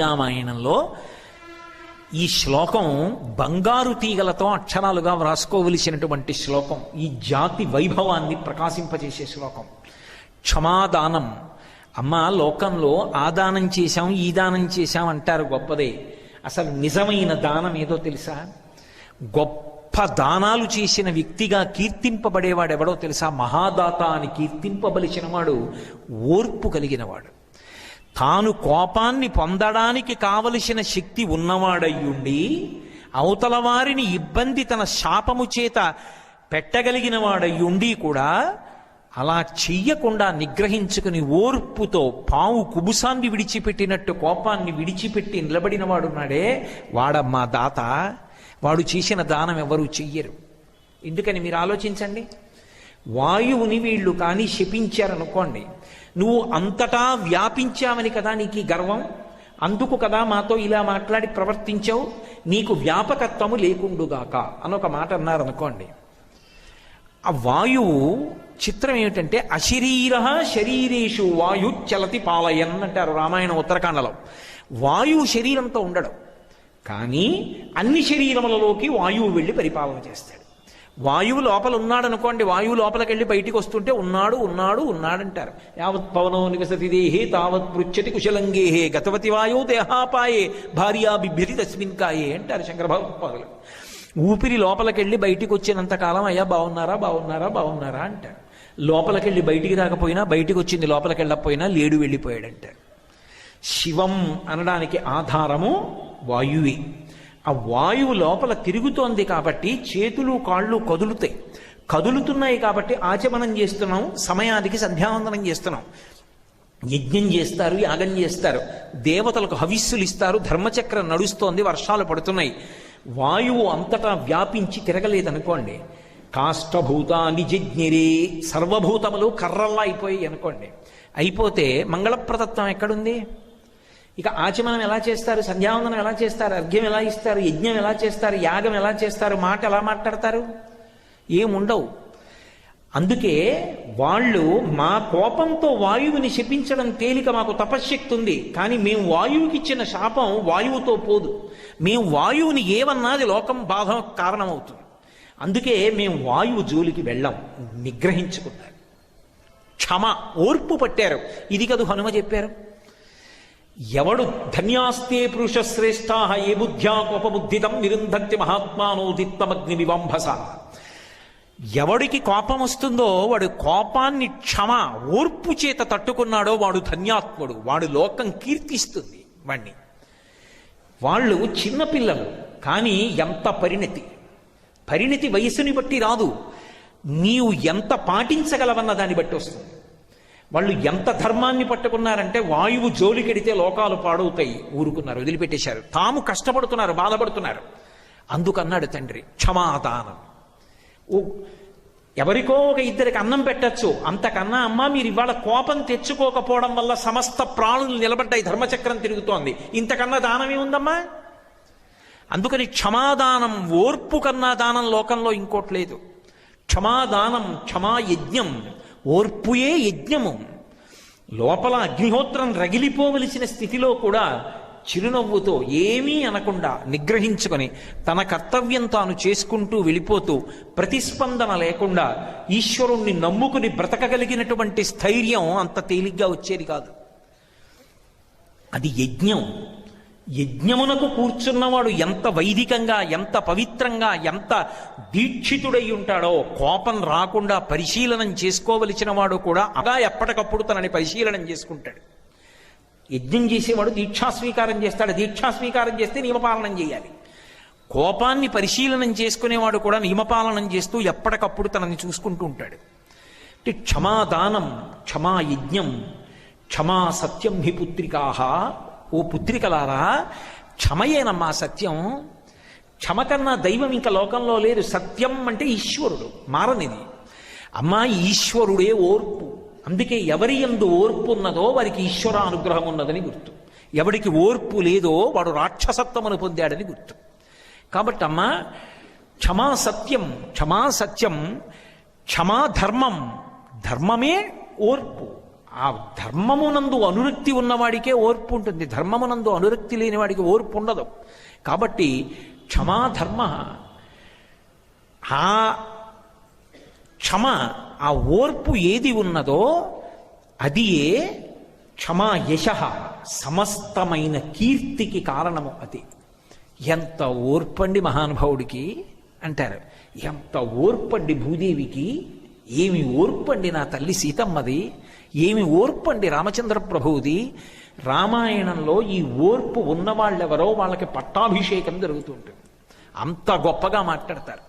రామాయణంలో ఈ శ్లోకం బంగారు తీగలతో అక్షరాలుగా వ్రాసుకోవలసినటువంటి శ్లోకం ఈ జాతి వైభవాన్ని ప్రకాశింపజేసే శ్లోకం. క్షమాదానం. అమ్మ లోకంలో ఆ దానం చేశాం ఈ దానం చేశాం అంటారు గొప్పదే. అసలు నిజమైన దానం ఏదో తెలుసా? గొప్ప దానాలు చేసిన వ్యక్తిగా కీర్తింపబడేవాడు ఎవడో తెలుసా? మహాదాత అని కీర్తింపబలిచిన వాడు ఓర్పు కలిగినవాడు. తాను కోపాన్ని పొందడానికి కావలసిన శక్తి ఉన్నవాడయ్యుండి అవతల వారిని ఇబ్బంది తన శాపము చేత పెట్టగలిగిన వాడయ్యుండి కూడా అలా చెయ్యకుండా నిగ్రహించుకుని ఓర్పుతో పావు కుబుసాన్ని విడిచిపెట్టినట్టు కోపాన్ని విడిచిపెట్టి నిలబడిన వాడున్నాడే వాడమ్మా దాత. వాడు చేసిన దానం ఎవరూ చెయ్యరు. ఎందుకని మీరు ఆలోచించండి? వాయువుని వీళ్ళు కానీ శపించారనుకోండి నువ్వు అంతటా వ్యాపించావని కదా నీకు గర్వం? అందుకు కదా మాతో ఇలా మాట్లాడి ప్రవర్తించావు? నీకు వ్యాపకత్వము లేకుండుగాక అని ఒక మాట అన్నారనుకోండి. ఆ వాయువు చిత్రం ఏమిటంటే అశరీర శరీరేషు వాయు చలతి పాలయన్ అంటారు రామాయణం ఉత్తరాఖండలో వాయువు శరీరంతో ఉండడం కానీ అన్ని శరీరములలోకి వాయువు వెళ్ళి పరిపాలన చేస్తాడు. వాయువు లోపల ఉన్నాడనుకోండి వాయువు లోపలికి వెళ్ళి బయటికి వస్తుంటే ఉన్నాడు ఉన్నాడు ఉన్నాడంటారు. యావత్ పవనో నివసతి దేహే తావత్ పృచ్చతి కుశలంగేహే గతవతి వాయు దేహాపాయే భార్యా బిభ్యతి తస్మిన్ కాయే అంటారు శంకరభాగవత్పాదులు ఊపిరి లోపలికి వెళ్ళి బయటికి వచ్చినంత కాలం అయ్యా బాగున్నారా బాగున్నారా బాగున్నారా అంటారు. లోపలికి వెళ్ళి బయటికి రాకపోయినా బయటికి వచ్చింది లోపలికి వెళ్ళకపోయినా లేడు వెళ్ళిపోయాడంటారు. శివం అనడానికి ఆధారము వాయువే. ఆ వాయువు లోపల తిరుగుతోంది కాబట్టి చేతులు కాళ్ళు కదులుతాయి. కదులుతున్నాయి కాబట్టి ఆచమనం చేస్తున్నాం సమయానికి సంధ్యావందనం చేస్తున్నాం. యజ్ఞం చేస్తారు యాగం చేస్తారు. దేవతలకు హవిస్సులు ఇస్తారు ధర్మచక్రం నడుస్తోంది వర్షాలు పడుతున్నాయి. వాయువు అంతటా వ్యాపించి తిరగలేదనుకోండి కాష్టభూత జజ్ఞిరే సర్వభూతములు కర్రల్లా అయిపోయాయి అనుకోండి. అయిపోతే మంగళప్రదత్వం ఎక్కడుంది? ఇక ఆచమనం ఎలా చేస్తారు? సంధ్యావందనం ఎలా చేస్తారు? అర్ఘ్యం ఎలా ఇస్తారు? యజ్ఞం ఎలా చేస్తారు? యాగం ఎలా చేస్తారు? మాట ఎలా మాట్లాడతారు? ఏముండవు. అందుకే వాళ్ళు మా కోపంతో వాయువుని శపించడం తేలిక మాకు తపశ్శక్తి ఉంది. కానీ మేము వాయువుకి ఇచ్చిన శాపం వాయువుతో పోదు. మేము వాయువుని ఏమన్నాది లోకం బాధ కారణమవుతుంది. అందుకే మేము వాయువు జోలికి వెళ్ళాం. నిగ్రహించుకున్నారు క్షమ ఓర్పు పట్టారు. ఇది కదు హనుమ చెప్పారు? ఎవడు ధన్యాస్తే పురుష శ్రేష్ఠా ఏ బుద్ధ్యా కోపబుద్ధితం నిరుంధత్తి మహాత్మానోదిత్తమగ్ని వివంభస ఎవడికి కోపం వస్తుందో వాడు కోపాన్ని క్షమ ఓర్పు చేత తట్టుకున్నాడో వాడు ధన్యాత్ముడు వాడు లోకం కీర్తిస్తుంది వాణ్ణి. వాళ్ళు చిన్నపిల్లలు కానీ ఎంత పరిణతి. పరిణతి వయసుని బట్టి రాదు. నీవు ఎంత పాటించగలవన్న దాన్ని బట్టి వస్తుంది. వాళ్ళు ఎంత ధర్మాన్ని పట్టుకున్నారంటే వాయువు జోలికెడితే లోకాలు పాడవుతాయి ఊరుకున్నారు వదిలిపెట్టేశారు. తాము కష్టపడుతున్నారు బాధపడుతున్నారు. అందుకన్నాడు తండ్రి క్షమాదానం. ఓ ఎవరికో ఒక ఇద్దరికి అన్నం పెట్టచ్చు. అంతకన్నా అమ్మ మీరు ఇవాళ కోపం తెచ్చుకోకపోవడం వల్ల సమస్త ప్రాణులు నిలబడ్డాయి ధర్మచక్రం తిరుగుతోంది. ఇంతకన్నా దానం ఏముందమ్మా? అందుకని క్షమాదానం ఓర్పు కన్నా దానం లోకంలో ఇంకోటి లేదు. క్షమాదానం క్షమా యజ్ఞం ఓర్పుయే యజ్ఞము. లోపల అగ్నిహోత్రం రగిలిపోవలసిన స్థితిలో కూడా చిరునవ్వుతో ఏమీ అనకుండా నిగ్రహించుకొని తన కర్తవ్యం తాను చేసుకుంటూ వెళ్ళిపోతూ ప్రతిస్పందన లేకుండా ఈశ్వరుణ్ణి నమ్ముకుని బ్రతకగలిగినటువంటి స్థైర్యం అంత తేలిగ్గా వచ్చేది కాదు. అది యజ్ఞం. యజ్ఞమునకు కూర్చున్నవాడు ఎంత వైదికంగా ఎంత పవిత్రంగా ఎంత దీక్షితుడై ఉంటాడో కోపం రాకుండా పరిశీలనం చేసుకోవలసిన వాడు కూడా అగా ఎప్పటికప్పుడు తనని పరిశీలనం చేసుకుంటాడు. యజ్ఞం చేసేవాడు దీక్షాస్వీకారం చేస్తాడు. దీక్షాస్వీకారం చేస్తే నియమపాలనం చేయాలి. కోపాన్ని పరిశీలనం చేసుకునేవాడు కూడా నియమపాలనం చేస్తూ ఎప్పటికప్పుడు తనని చూసుకుంటూ ఉంటాడు. అంటే క్షమాదానం క్షమా యజ్ఞం క్షమా సత్యం హి పుత్రికాహ ఓ పుత్రికలారా క్షమయేనమ్మా సత్యం. క్షమ కన్నా దైవం ఇంకా లోకంలో లేదు సత్యం అంటే ఈశ్వరుడు మారనిది. అమ్మా ఈశ్వరుడే ఓర్పు. అందుకే ఎవరి ఎందు ఓర్పు ఉన్నదో వారికి ఈశ్వర అనుగ్రహం ఉన్నదని గుర్తు. ఎవడికి ఓర్పు లేదో వాడు రాక్షసత్వమును పొందాడని గుర్తు. కాబట్టి అమ్మా క్షమా సత్యం క్షమా సత్యం క్షమా ధర్మం ధర్మమే ఓర్పు. ఆ ధర్మమునందు అనురక్తి ఉన్నవాడికే ఓర్పు ఉంటుంది. ధర్మమునందు అనురక్తి లేనివాడికి ఓర్పు ఉండదు. కాబట్టి క్షమాధర్మ ఆ క్షమ ఆ ఓర్పు ఏది ఉన్నదో అది ఏ క్షమా యశ సమస్తమైన కీర్తికి కారణము అది. ఎంత ఓర్పండి మహానుభావుడికి అంటారు. ఎంత ఓర్పండి భూదేవికి ఏమి ఓర్పండి నా తల్లి సీతమ్మది? ఏమి ఓర్పు అండి రామచంద్ర ప్రభువుది రామాయణంలో ఈ ఓర్పు ఉన్నవాళ్ళెవరో వాళ్ళకి పట్టాభిషేకం జరుగుతుంటుంది అంత గొప్పగా మాట్లాడతారు.